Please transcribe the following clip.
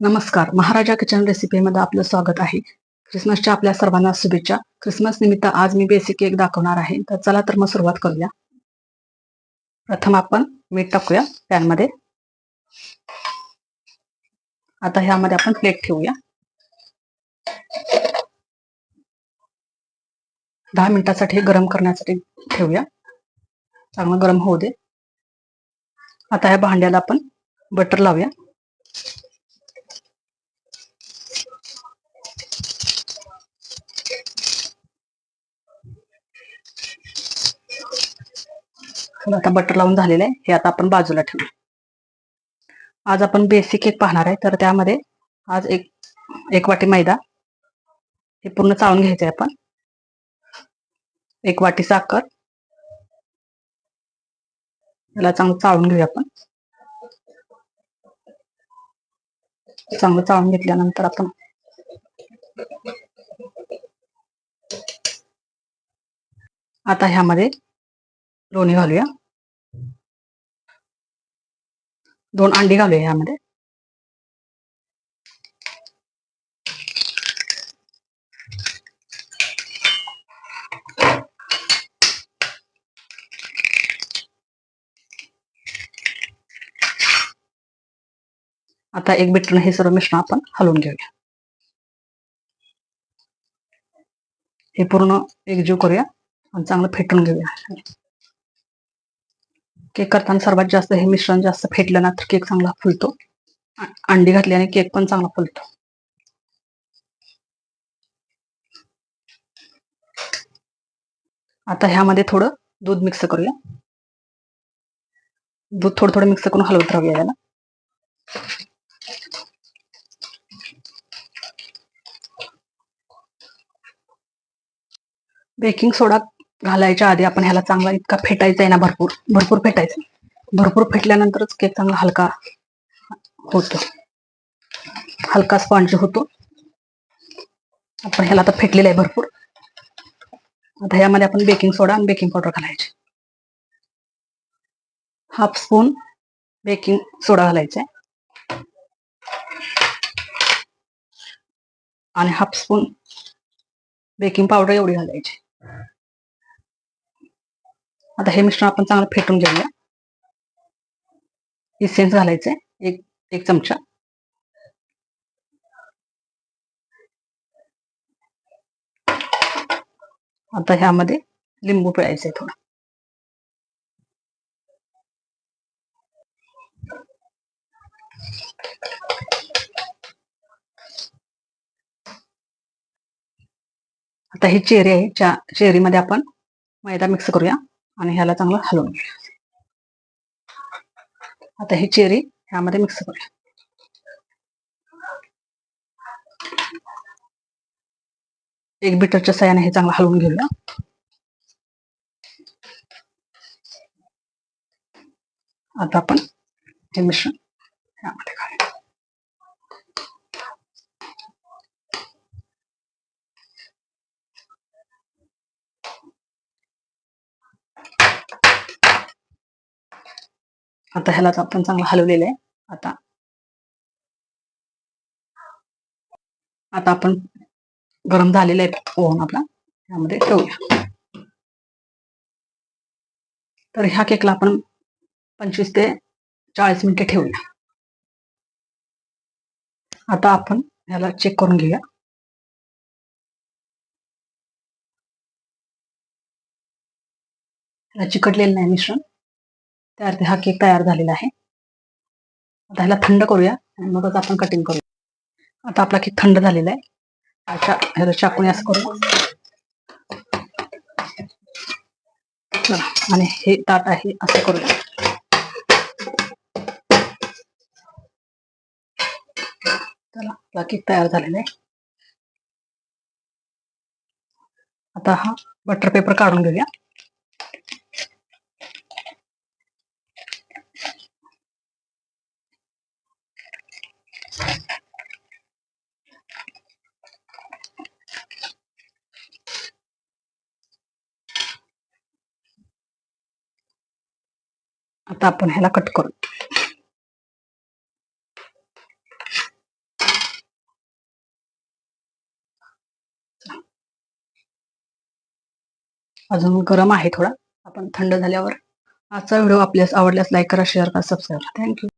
नमस्कार. महाराजा किचन रेसिपीमध्ये आपलं स्वागत आहे. ख्रिसमसच्या आपल्या सर्वांना शुभेच्छा. ख्रिसमस निमित्त आज मी बेसिक केक दाखवणार आहे. तर चला तर मग सुरुवात करूया. प्रथम आपण मीठ टाकूया पॅनमध्ये. आता ह्यामध्ये आपण प्लेट ठेवूया. दहा मिनिटासाठी गरम करण्यासाठी ठेवूया. चांगलं गरम होऊ दे. आता ह्या भांड्याला आपण बटर लावूया. आता बटर लावून झालेलं आहे. हे आता आपण बाजूला ठेवू. आज आपण बेसिक केक पाहणार आहे. तर त्यामध्ये आज एक एक वाटी मैदा. हे पूर्ण चावून घ्यायचं आहे आपण. एक वाटी साखर. याला चांगलं चाळून घेऊया आपण. चांगलं चाळून घेतल्यानंतर आपण आता ह्यामध्ये लोणी घालूया. दोन अंडी घालूया यामध्ये. आता एक बिटून हे सर्व मिश्रण आपण हलवून घेऊया. हे पूर्ण एकजीव करूया आणि चांगलं फेटून घेऊया. केक करताना सर्वात जास्त हे मिश्रण जास्त फेटलं ना तर केक चांगला फुलतो. अंडी घातल्याने केक पण चांगला फुलतो. आता ह्यामध्ये थोडं दूध मिक्स करूया. दूध थोडं थोडं मिक्स करून हलवत राहूया याला. बेकिंग सोडा घालायच्या आधी आपण ह्याला चांगला इतका फेटायचा आहे ना भरपूर. भरपूर फेटायचं. भरपूर फेटल्यानंतरच केक चांगला हलका होतो. हलका स्पॉन्ज होतो. आपण ह्याला आता फेटलेला आहे भरपूर. आता ह्यामध्ये आपण बेकिंग सोडा आणि बेकिंग पावडर घालायची. हाफ स्पून बेकिंग सोडा घालायचा आहे. आणि हाफ स्पून बेकिंग पावडर एवढी घालायची. आता हे मिश्रण आपण चांगलं फेटून घेऊया. इसेन्स घालायचंय. एक एक चमचा. आता ह्यामध्ये लिंबू पिळायचंय थोडं. आता ही चेरी आहे. च्या चेरीमध्ये आपण मैदा मिक्स करूया. आणि ह्याला चांगलं हलवून घेऊया आता ही चेरी ह्यामध्ये मिक्स करूया. एक बिटरच्या सहाय्याने हे चांगलं हलवून घेऊया. आता आपण हे मिश्रण ह्यामध्ये घालूया आता ह्याला आपण चांगलं हलवलेलं आहे. आता. आता आपण गरम झालेलं आहे ओव्हन आपला. त्यामध्ये ठेवूया. तर ह्या केकला आपण पंचवीस ते चाळीस मिनिटे ठेवूया. आता आपण ह्याला चेक करून घेऊया. ह्याला चिकटलेलं नाही मिश्रण. त्यावरती हा केक तयार झालेला आहे. आता ह्याला थंड करूया आणि मगच आपण कटिंग करूया. आता आपला केक थंड झालेला आहे. अच्छा ह्याला चाकूने असं करू. आणि हे ताट आहे असं करूया. चला आपला केक तयार झालेला आहे. आता हा बटर पेपर काढून घेऊया. आता आपण ह्याला कट करू. अजून गरम आहे थोडा. आपण थंड झाल्यावर आजचा व्हिडिओ आपल्यास आवडल्यास लाईक करा शेअर करा सबस्क्राईब थँक्यू